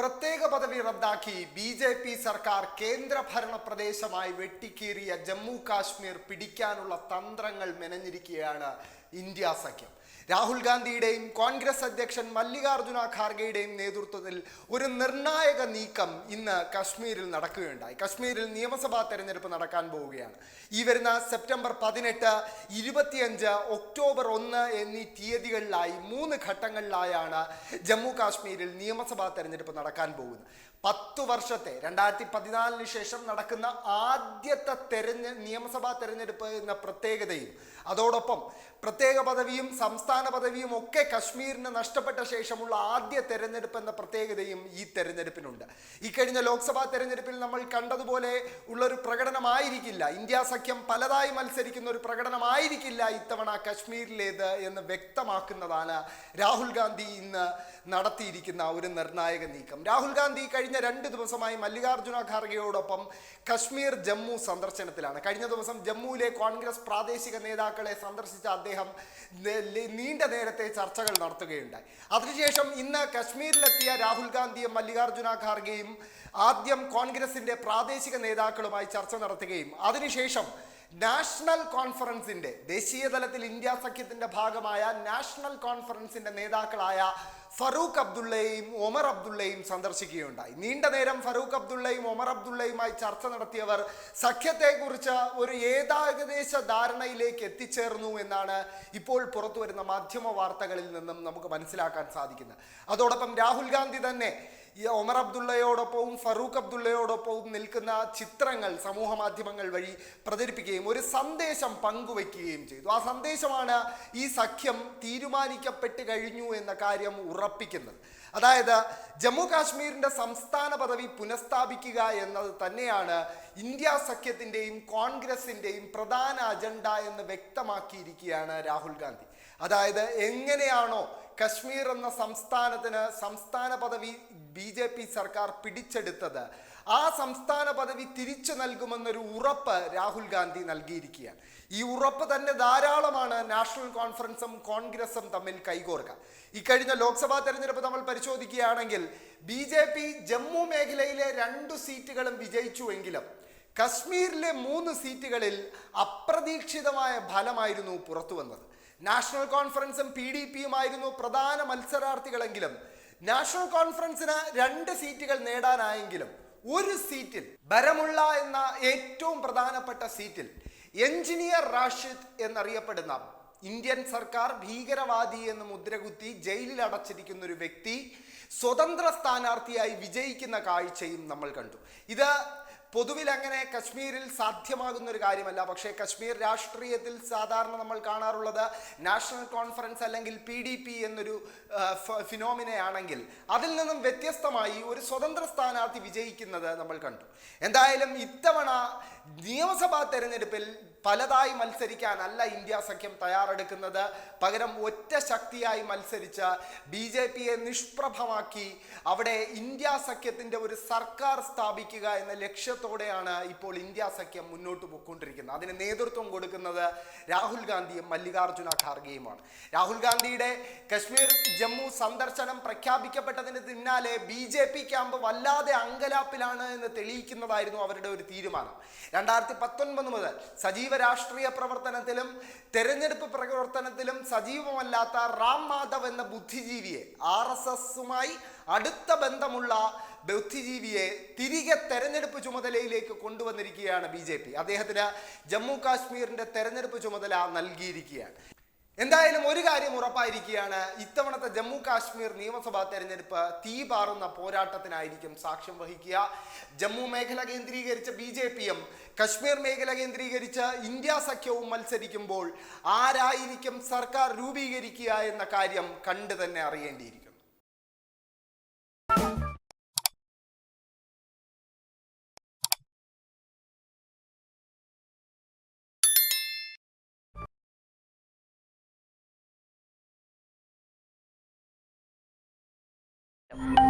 പ്രത്യേക പദവി റദ്ദാക്കി ബി ജെ പി സർക്കാർ കേന്ദ്രഭരണ പ്രദേശമായി വെട്ടിക്കീറിയ ജമ്മു കാശ്മീർ പിടിക്കാനുള്ള തന്ത്രങ്ങൾ മെനഞ്ഞിരിക്കുകയാണ് ഇന്ത്യ സഖ്യം. രാഹുൽ ഗാന്ധിയുടെയും കോൺഗ്രസ് അധ്യക്ഷൻ മല്ലികാർജുന ഖാർഗെയുടെയും നേതൃത്വത്തിൽ ഒരു നിർണായക നീക്കം ഇന്ന് കശ്മീരിൽ നടക്കുകയുണ്ടായി. കശ്മീരിൽ നിയമസഭാ തെരഞ്ഞെടുപ്പ് നടക്കാൻ പോവുകയാണ്. ഈ വരുന്ന സെപ്റ്റംബർ പതിനെട്ട് ഇരുപത്തിയഞ്ച് ഒക്ടോബർ ഒന്ന് എന്നീ തീയതികളിലായി മൂന്ന് ഘട്ടങ്ങളിലായാണ് ജമ്മു കാശ്മീരിൽ നിയമസഭാ തെരഞ്ഞെടുപ്പ് നടക്കാൻ പോകുന്നത് പത്തു വർഷത്തെ രണ്ടായിരത്തി പതിനാലിന് ശേഷം നടക്കുന്ന ആദ്യത്തെ തെരഞ്ഞെ നിയമസഭാ തെരഞ്ഞെടുപ്പ് എന്ന പ്രത്യേകതയും അതോടൊപ്പം പ്രത്യേക പദവിയും സംസ്ഥാന പദവിയും ഒക്കെ കശ്മീരിന് നഷ്ടപ്പെട്ട ശേഷമുള്ള ആദ്യ തെരഞ്ഞെടുപ്പ് എന്ന പ്രത്യേകതയും ഈ തെരഞ്ഞെടുപ്പിനുണ്ട്. ഇക്കഴിഞ്ഞ ലോക്സഭാ തെരഞ്ഞെടുപ്പിൽ നമ്മൾ കണ്ടതുപോലെ ഉള്ളൊരു പ്രകടനമായിരിക്കില്ല. ഇന്ത്യ സഖ്യം പലതായി മത്സരിക്കുന്ന ഒരു പ്രകടനമായിരിക്കില്ല ഇത്തവണ കശ്മീരിലേത് എന്ന് വ്യക്തമാക്കുന്നതാണ് രാഹുൽ ഗാന്ധി ഇന്ന് നടത്തിയിരിക്കുന്ന ഒരു നിർണായക നീക്കം. രാഹുൽ ഗാന്ധി കഴിഞ്ഞ രണ്ട് ദിവസമായി മല്ലികാർജുന ഖാർഗെയോടൊപ്പം കശ്മീർ ജമ്മു സന്ദർശനത്തിലാണ്. കഴിഞ്ഞ ദിവസം ജമ്മുവിലെ കോൺഗ്രസ് പ്രാദേശിക നേതാക്കളെ സന്ദർശിച്ച അദ്ദേഹം നീണ്ട നേരത്തെ ചർച്ചകൾ നടത്തുകയുണ്ടായി. അതിനുശേഷം ഇന്ന് കശ്മീരിലെത്തിയ രാഹുൽ ഗാന്ധിയും മല്ലികാർജുന ഖാർഗെയും ആദ്യം കോൺഗ്രസിന്റെ പ്രാദേശിക നേതാക്കളുമായി ചർച്ച നടത്തുകയും അതിനുശേഷം നാഷണൽ കോൺഫറൻസിന്റെ ദേശീയ തലത്തിൽ ഇന്ത്യ സഖ്യത്തിന്റെ ഭാഗമായ നാഷണൽ കോൺഫറൻസിന്റെ നേതാക്കളായ ഫറൂഖ് അബ്ദുള്ളയും ഒമർ അബ്ദുള്ളയും സന്ദർശിക്കുകയുണ്ടായി. നീണ്ട നേരം ഫറൂഖ് അബ്ദുള്ളയും ഒമർ അബ്ദുള്ളയുമായി ചർച്ച നടത്തിയവർ സഖ്യത്തെക്കുറിച്ച് ഒരു ഏതാകദേശ ധാരണയിലേക്ക് എത്തിച്ചേർന്നു എന്നാണ് ഇപ്പോൾ പുറത്തു വരുന്ന മാധ്യമ വാർത്തകളിൽ നിന്നും നമുക്ക് മനസ്സിലാക്കാൻ സാധിക്കുന്നത്. അതോടൊപ്പം രാഹുൽ ഗാന്ധി തന്നെ ഈ ഒമർ അബ്ദുള്ളയോടൊപ്പവും ഫറൂഖ് അബ്ദുള്ളയോടൊപ്പവും നിൽക്കുന്ന ചിത്രങ്ങൾ സമൂഹ മാധ്യമങ്ങൾ വഴി പ്രചരിപ്പിക്കുകയും ഒരു സന്ദേശം പങ്കുവയ്ക്കുകയും ചെയ്തു. ആ സന്ദേശമാണ് ഈ സഖ്യം തീരുമാനിക്കപ്പെട്ട് കഴിഞ്ഞു എന്ന കാര്യം ഉറപ്പിക്കുന്നത്. അതായത് ജമ്മു കാശ്മീരിന്റെ സംസ്ഥാന പദവി പുനഃസ്ഥാപിക്കുക എന്നത് തന്നെയാണ് ഇന്ത്യ സഖ്യത്തിന്റെയും കോൺഗ്രസിന്റെയും പ്രധാന അജണ്ട എന്ന് വ്യക്തമാക്കിയിരിക്കുകയാണ് രാഹുൽ ഗാന്ധി. അതായത് എങ്ങനെയാണോ കശ്മീർ എന്ന സംസ്ഥാനത്തിന് സംസ്ഥാന പദവി ബി ജെ പി സർക്കാർ പിടിച്ചെടുത്തത്. ആ സംസ്ഥാന പദവി തിരിച്ചു നൽകുമെന്നൊരു ഉറപ്പ് രാഹുൽ ഗാന്ധി നൽകിയിരിക്കുകയാണ്. ഈ ഉറപ്പ് തന്നെ ധാരാളമാണ് നാഷണൽ കോൺഫറൻസും കോൺഗ്രസും തമ്മിൽ കൈകോർക്കുക ഇക്കഴിഞ്ഞ ലോക്സഭാ തെരഞ്ഞെടുപ്പ് നമ്മൾ പരിശോധിക്കുകയാണെങ്കിൽ ബി ജെ പി ജമ്മു മേഖലയിലെ രണ്ടു സീറ്റുകളും വിജയിച്ചുവെങ്കിലും കശ്മീരിലെ മൂന്ന് സീറ്റുകളിൽ അപ്രതീക്ഷിതമായ ഫലമായിരുന്നു പുറത്തു വന്നത് നാഷണൽ കോൺഫറൻസും പി ഡി പിയുമായിരുന്നു പ്രധാന മത്സരാർത്ഥികളെങ്കിലും. നാഷണൽ കോൺഫറൻസിന് രണ്ട് സീറ്റുകൾ നേടാനായെങ്കിലും ഒരു സീറ്റിൽ ബരമുള്ള എന്ന ഏറ്റവും പ്രധാനപ്പെട്ട സീറ്റിൽ എഞ്ചിനീയർ റാഷിദ് എന്നറിയപ്പെടുന്ന ഇന്ത്യൻ സർക്കാർ ഭീകരവാദി എന്ന് മുദ്രകുത്തി ജയിലിൽ അടച്ചിരിക്കുന്ന ഒരു വ്യക്തി സ്വതന്ത്ര സ്ഥാനാർത്ഥിയായി വിജയിക്കുന്ന കാഴ്ചയും നമ്മൾ കണ്ടു. ഇത് പൊതുവിൽ അങ്ങനെ കശ്മീരിൽ സാധ്യമാകുന്ന ഒരു കാര്യമല്ല. പക്ഷേ കശ്മീർ രാഷ്ട്രീയത്തിൽ സാധാരണ നമ്മൾ കാണാറുള്ളത് നാഷണൽ കോൺഫറൻസ് അല്ലെങ്കിൽ പി എന്നൊരു ഫിനോമിനയാണെങ്കിൽ അതിൽ നിന്നും വ്യത്യസ്തമായി ഒരു സ്വതന്ത്ര സ്ഥാനാർത്ഥി വിജയിക്കുന്നത് നമ്മൾ കണ്ടു. എന്തായാലും ഇത്തവണ നിയമസഭാ തെരഞ്ഞെടുപ്പിൽ പലതായി മത്സരിക്കാനല്ല ഇന്ത്യ സഖ്യം തയ്യാറെടുക്കുന്നത്. പകരം ഒറ്റ ശക്തിയായി മത്സരിച്ച ബി ജെ പിയെ നിഷ്പ്രഭമാക്കി അവിടെ ഇന്ത്യ സഖ്യത്തിന്റെ ഒരു സർക്കാർ സ്ഥാപിക്കുക എന്ന ലക്ഷ്യത്തോടെയാണ് ഇപ്പോൾ ഇന്ത്യ സഖ്യം മുന്നോട്ട് പോയിക്കൊണ്ടിരിക്കുന്നത്. അതിന് നേതൃത്വം കൊടുക്കുന്നത് രാഹുൽ ഗാന്ധിയും മല്ലികാർജുന ഖാർഗെയുമാണ്. രാഹുൽ ഗാന്ധിയുടെ കശ്മീർ ജമ്മു സന്ദർശനം പ്രഖ്യാപിക്കപ്പെട്ടതിന് പിന്നാലെ ബി ജെ പി ക്യാമ്പ് വല്ലാതെ അങ്കലാപ്പിലാണ് എന്ന് തെളിയിക്കുന്നതായിരുന്നു അവരുടെ ഒരു തീരുമാനം. രണ്ടായിരത്തി പത്തൊൻപത് മുതൽ സജീവ രാഷ്ട്രീയ പ്രവർത്തനത്തിലും തെരഞ്ഞെടുപ്പ് പ്രവർത്തനത്തിലും സജീവമല്ലാത്ത റാം മാധവ് എന്ന ബുദ്ധിജീവിയെ ആർ എസ് എസുമായി അടുത്ത ബന്ധമുള്ള ബുദ്ധിജീവിയെ തിരികെ തെരഞ്ഞെടുപ്പ് ചുമതലയിലേക്ക് കൊണ്ടുവന്നിരിക്കുകയാണ് ബി ജെ പി. അദ്ദേഹത്തിന് ജമ്മു കാശ്മീരിന്റെ തെരഞ്ഞെടുപ്പ് ചുമതല നൽകിയിരിക്കുകയാണ്. എന്തായാലും ഒരു കാര്യം ഉറപ്പായിരിക്കുകയാണ്. ഇത്തവണത്തെ ജമ്മു കാശ്മീർ നിയമസഭാ തെരഞ്ഞെടുപ്പ് തീ പാറുന്ന പോരാട്ടത്തിനായിരിക്കും സാക്ഷ്യം വഹിക്കുക. ജമ്മു മേഖല കേന്ദ്രീകരിച്ച ബി ജെ പിയും കശ്മീർ മേഖല കേന്ദ്രീകരിച്ച് ഇന്ത്യ സഖ്യവും മത്സരിക്കുമ്പോൾ ആരായിരിക്കും സർക്കാർ രൂപീകരിക്കുക എന്ന കാര്യം കണ്ടു തന്നെ അറിയേണ്ടിയിരിക്കും. you